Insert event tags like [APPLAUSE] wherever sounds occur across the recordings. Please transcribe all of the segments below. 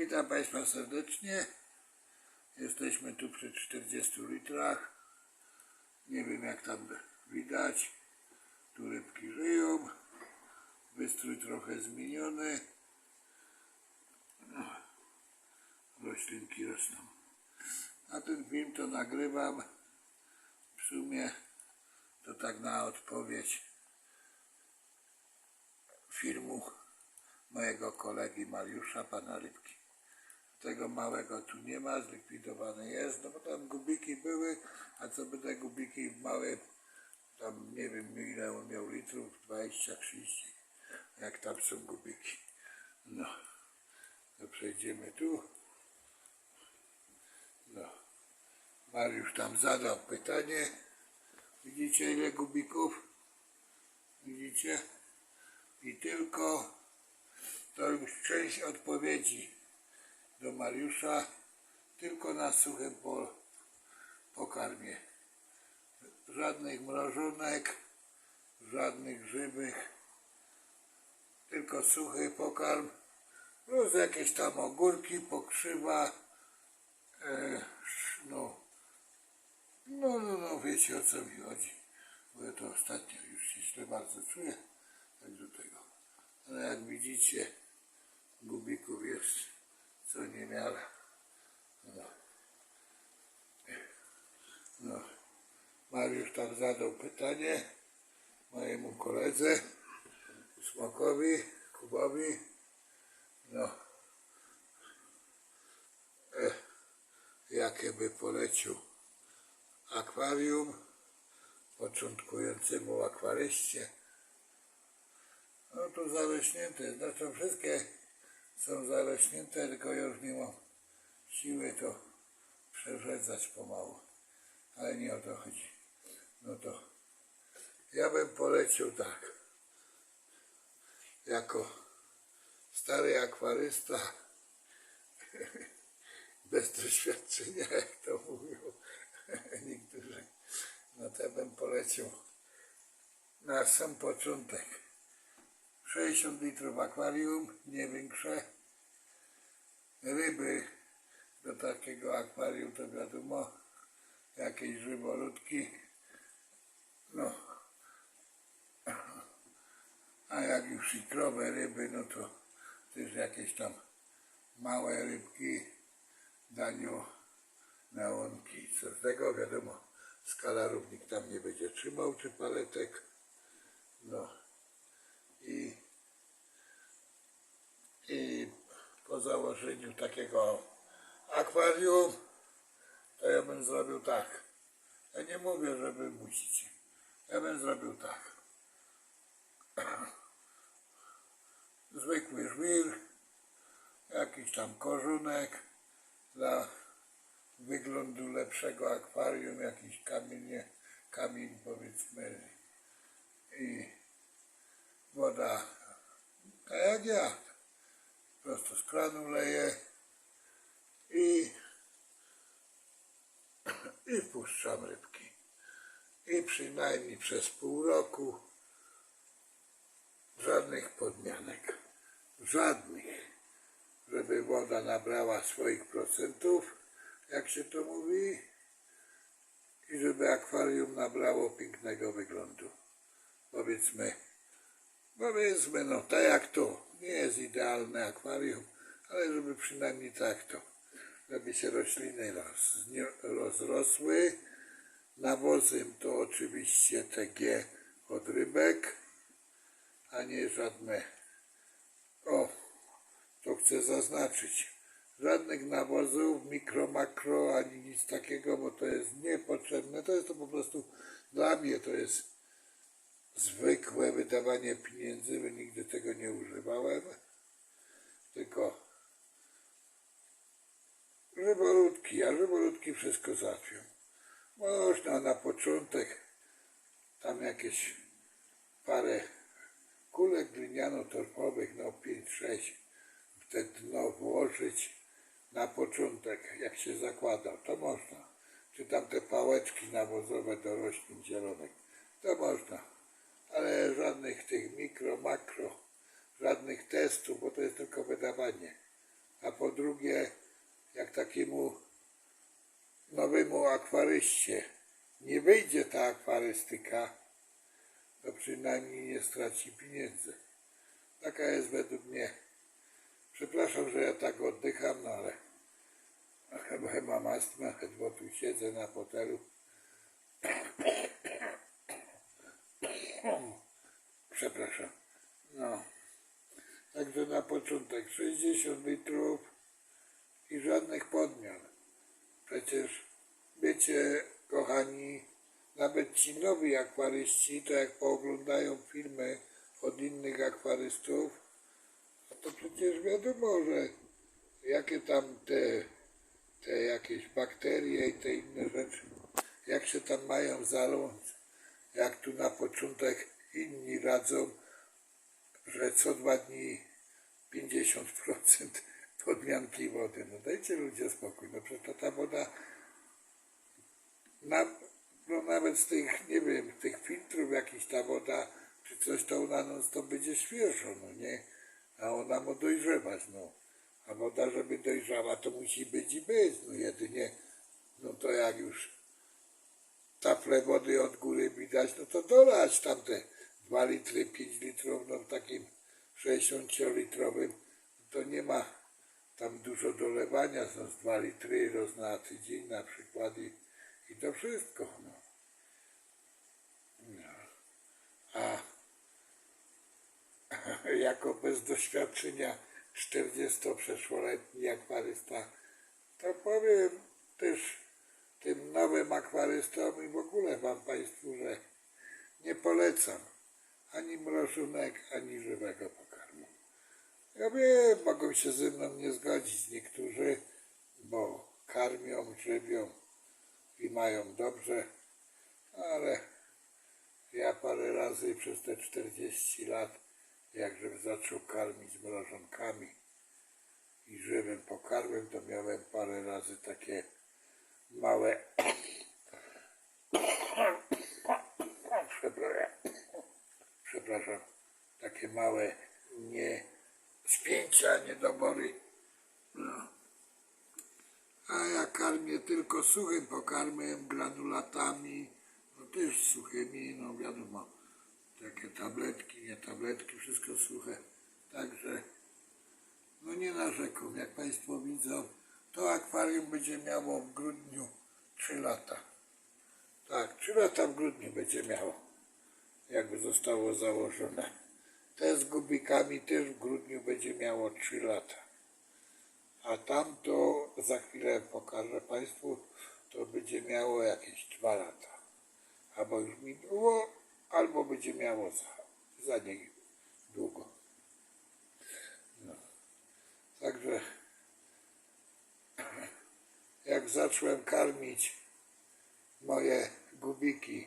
Witam Państwa serdecznie. Jesteśmy tu przy 40 litrach. Nie wiem jak tam widać. Tu rybki żyją. Wystrój trochę zmieniony. No, Roślinki rosną. A ten film to nagrywam w sumie to tak na odpowiedź filmu mojego kolegi Mariusza, pana Rybki. Tego małego tu nie ma, zlikwidowany jest, no bo tam gubiki były, a co by te gubiki małe, tam nie wiem ile on miał litrów, 20, 30, jak tam są gubiki. No, to przejdziemy tu. No, Mariusz tam zadał pytanie. Widzicie ile gubików? Widzicie? I tylko to już część odpowiedzi do Mariusza, tylko na suchym po, pokarmie. Żadnych mrożonek, żadnych żywych, tylko suchy pokarm, plus jakieś tam ogórki, pokrzywa, e, no, no, no, no, wiecie o co mi chodzi, bo ja to ostatnio już się źle bardzo czuję, tak do tego. Ale jak widzicie, gubików jest co niemiara. No. No. Mariusz tam zadał pytanie mojemu koledze, Smokowi, Kubowi. No. E, jakie by polecił akwarium początkującemu akwaryście. No tu zarośnięte, znaczy wszystkie są zarośnięte, tylko już nie mam siły to przerzedzać pomału. Ale nie o to chodzi. No to ja bym polecił tak. Jako stary akwarysta [LAUGHS] bez doświadczenia, jak to mówią [LAUGHS] niektórzy, no to bym polecił na sam początek 60 litrów akwarium, nie większe. Ryby do takiego akwarium to wiadomo, jakieś żyboludki. No. A jak już ikrowe ryby, no to też jakieś tam małe rybki, danio, neonki. Co z tego wiadomo, skalarów nikt tam nie będzie trzymał, czy paletek. No i, i założeniu takiego akwarium, to ja bym zrobił tak. Ja nie mówię, żeby musicie. Ja bym zrobił tak. [CLEARS THROAT] Zwykły żwir, jakiś tam korzunek dla wyglądu lepszego akwarium, jakiś kamień, nie, kamień powiedzmy i woda tak jak ja. Prosto z kranu leję i, i wpuszczam rybki. I przynajmniej przez pół roku żadnych podmianek. Żadnych. Żeby woda nabrała swoich procentów, jak się to mówi, i żeby akwarium nabrało pięknego wyglądu. Powiedzmy, Powiedzmy, no tak jak to. Nie jest idealne akwarium, ale żeby przynajmniej tak to. Żeby się rośliny roz, rozrosły. Nawozem to oczywiście TG od rybek, a nie żadne. O, to chcę zaznaczyć. Żadnych nawozów, mikro, makro, ani nic takiego, bo to jest niepotrzebne. To jest to po prostu dla mnie to jest zwykłe wydawanie pieniędzy, bo nigdy tego nie używałem, tylko ryboludki, a ryboludki wszystko załatwią. Można na początek tam jakieś parę kulek gliniano-torfowych, no 5-6, w te dno włożyć na początek, jak się zakłada, to można. Czy tam te pałeczki nawozowe do roślin zielonych, to można ale żadnych tych mikro, makro, żadnych testów, bo to jest tylko wydawanie. a po drugie, jak takiemu nowemu akwaryście nie wyjdzie ta akwarystyka, to przynajmniej nie straci pieniędzy. Taka jest według mnie. Przepraszam, że ja tak oddycham, no ale chyba ja mam astmę, bo tu siedzę na fotelu. [COUGHS] Przepraszam. No. Także na początek 60 litrów i żadnych podmian. Przecież wiecie, kochani, nawet ci nowi akwaryści, to jak pooglądają filmy od innych akwarystów, no to przecież wiadomo, że jakie tam te, te jakieś bakterie i te inne rzeczy, jak się tam mają zaląć, jak tu na początek inni radzą, że co dwa dni 50% podmianki wody. No dajcie ludzie spokój, no przecież to ta woda na, no nawet z tych, nie wiem, tych filtrów jakiś ta woda, czy coś, to ona non stop będzie świeżo, no nie? A ona ma dojrzewać, no. A woda, żeby dojrzała, to musi być i być, no jedynie, no to jak już tafle wody od góry widać, no to dolać tam te 2 litry, 5 litrów, no w takim 60-litrowym, to nie ma tam dużo dolewania, są 2 litry roz na tydzień na przykład i, i to wszystko. No. No. A [LAUGHS] jako bez doświadczenia 40-przeszłoletni akwarysta, to powiem też tym nowym akwarystom i w ogóle wam Państwu, że nie polecam ani mrożonek, ani żywego. Ja wiem, mogą się ze mną nie zgodzić niektórzy, bo karmią, żywią i mają dobrze, ale ja parę razy przez te 40 lat, jakżem zaczął karmić mrożonkami i żywym pokarmem, to miałem parę razy takie małe [COUGHS] przepraszam, takie małe nie spięcia, niedobory. No. A ja karmię tylko suchym pokarmem, granulatami, no też suchymi, no wiadomo, takie tabletki, nie tabletki, wszystko suche. Także, no nie narzekam, jak Państwo widzą, to akwarium będzie miało w grudniu 3 lata. Tak, 3 lata w grudniu będzie miało, jakby zostało założone. Te z gubikami też w grudniu będzie miało 3 lata. A tamto za chwilę pokażę Państwu, to będzie miało jakieś 2 lata. Albo już minęło, albo będzie miało za, za niedługo. No. Także jak zacząłem karmić moje gubiki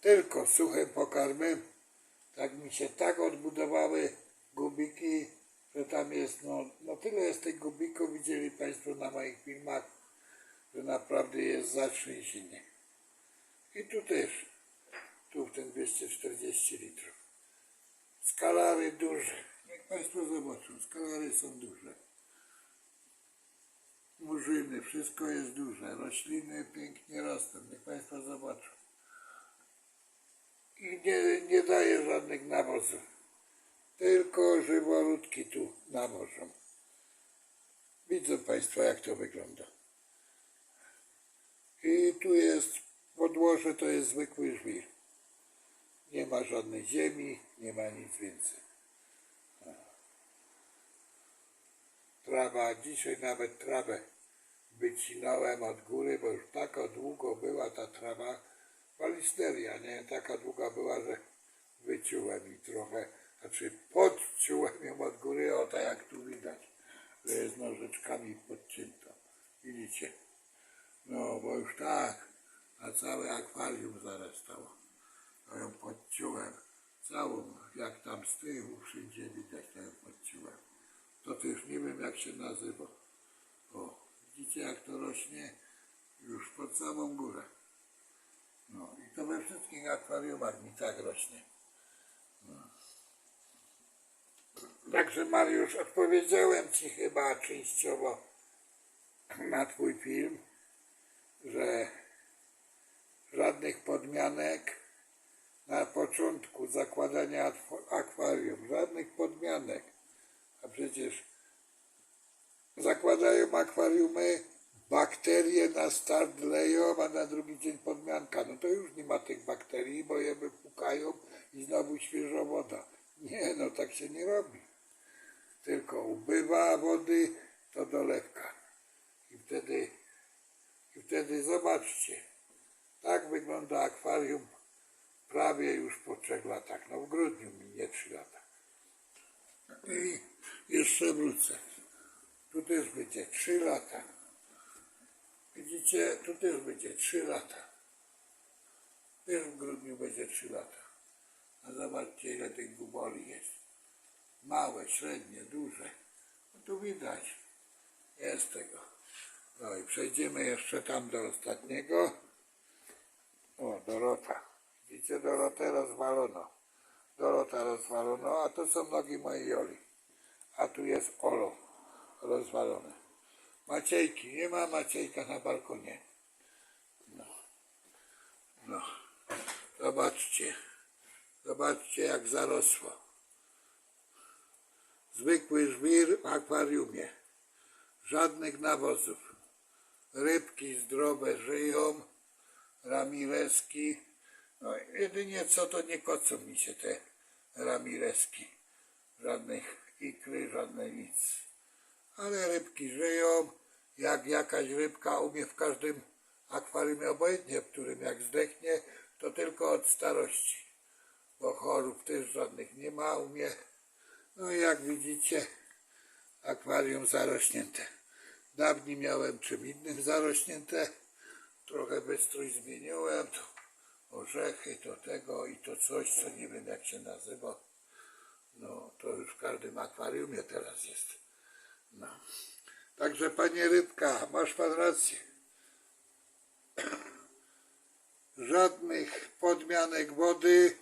tylko suchym pokarmem, tak mi się tak odbudowały gubiki, że tam jest, no, no tyle jest tych gubików, widzieli Państwo na moich filmach, że naprawdę jest zatrzęsienie. I tu też, tu w ten 240 litrów. Skalary duże, niech Państwo zobaczą, skalary są duże. Murzyny, wszystko jest duże, rośliny pięknie rosną, niech Państwo zobaczą. I nie, nie daje żadnych nawozów, tylko żyworódki tu nawożą. Widzą Państwo, jak to wygląda. I tu jest podłoże, to jest zwykły żwir. Nie ma żadnej ziemi, nie ma nic więcej. Trawa, dzisiaj nawet trawę wycinałem od góry, bo już taka długo była ta trawa, walisteria, nie? Taka długa była, że wyciąłem i trochę, znaczy podciąłem ją od góry, o tak jak tu widać, że jest nożyczkami podcięta. Widzicie? No, bo już tak, na całe akwarium zarastało. To ją podciąłem całą, jak tam z tyłu wszędzie widać, to ją podciąłem. To też nie wiem jak się nazywa. O, widzicie jak to rośnie już pod samą górę. No i to we wszystkich akwariumach mi tak rośnie. No. Także Mariusz, odpowiedziałem Ci chyba częściowo na Twój film, że żadnych podmianek na początku zakładania akwarium, żadnych podmianek. A przecież zakładają akwariumy, bakterie na start leją, a na drugi dzień podmianka. No to już nie ma tych bakterii, bo je wypukają i znowu świeża woda. Nie, no tak się nie robi. Tylko ubywa wody, to dolewka. I wtedy, i wtedy zobaczcie, tak wygląda akwarium prawie już po trzech latach. No w grudniu minie trzy lata. I jeszcze wrócę. Tu też będzie trzy lata. Widzicie, tu też będzie trzy lata. Też w grudniu będzie trzy lata. A zobaczcie ile tych buboli jest. Małe, średnie, duże. No tu widać. Jest tego. No i przejdziemy jeszcze tam do ostatniego. O, Dorota. Widzicie, Dorotę rozwalono. Dorota rozwalono, a to są nogi mojej Joli. A tu jest Olo rozwalone. Maciejki, nie ma Maciejka na balkonie. No. No. Zobaczcie. Zobaczcie jak zarosło. Zwykły żwir w akwariumie. Żadnych nawozów. Rybki zdrowe żyją. Ramireski. No jedynie co to nie kocą mi się te ramireski. Żadnych ikry, żadne nic. Ale rybki żyją. Jak jakaś rybka umie w każdym akwarium obojętnie, w którym jak zdechnie, to tylko od starości. Bo chorób też żadnych nie ma u mnie. No i jak widzicie, akwarium zarośnięte. Dawniej miałem czym innym zarośnięte. Trochę wystrój zmieniłem. To orzechy, to tego i to coś, co nie wiem jak się nazywa. No, to już w każdym akwariumie teraz jest. No. Także panie Rybka, masz pan rację. [CLEARS THROAT] Żadnych podmianek wody,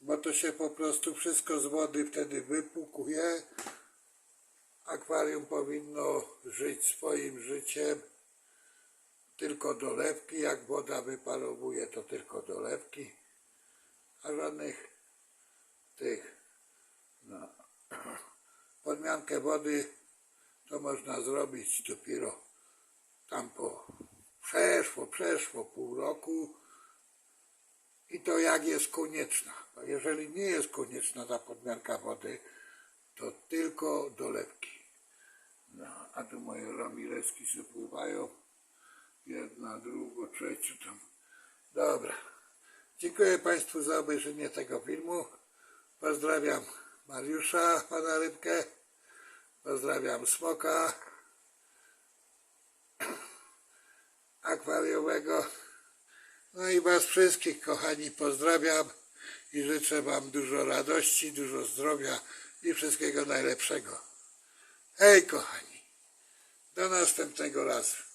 bo to się po prostu wszystko z wody wtedy wypukuje. Akwarium powinno żyć swoim życiem. Tylko dolewki, jak woda wyparowuje, to tylko dolewki, a żadnych tych, no, [CLEARS THROAT] podmiankę wody to można zrobić dopiero tam po przeszło, przeszło pół roku i to jak jest konieczna. Bo jeżeli nie jest konieczna ta podmianka wody, to tylko dolewki. No, a tu moje ramireski się pływają. Jedna, druga, trzecia tam. Dobra. Dziękuję Państwu za obejrzenie tego filmu. Pozdrawiam Mariusza, pana Rybkę. Pozdrawiam Smoka akwariowego. No i Was wszystkich, kochani, pozdrawiam i życzę Wam dużo radości, dużo zdrowia i wszystkiego najlepszego. Hej, kochani. Do następnego razu.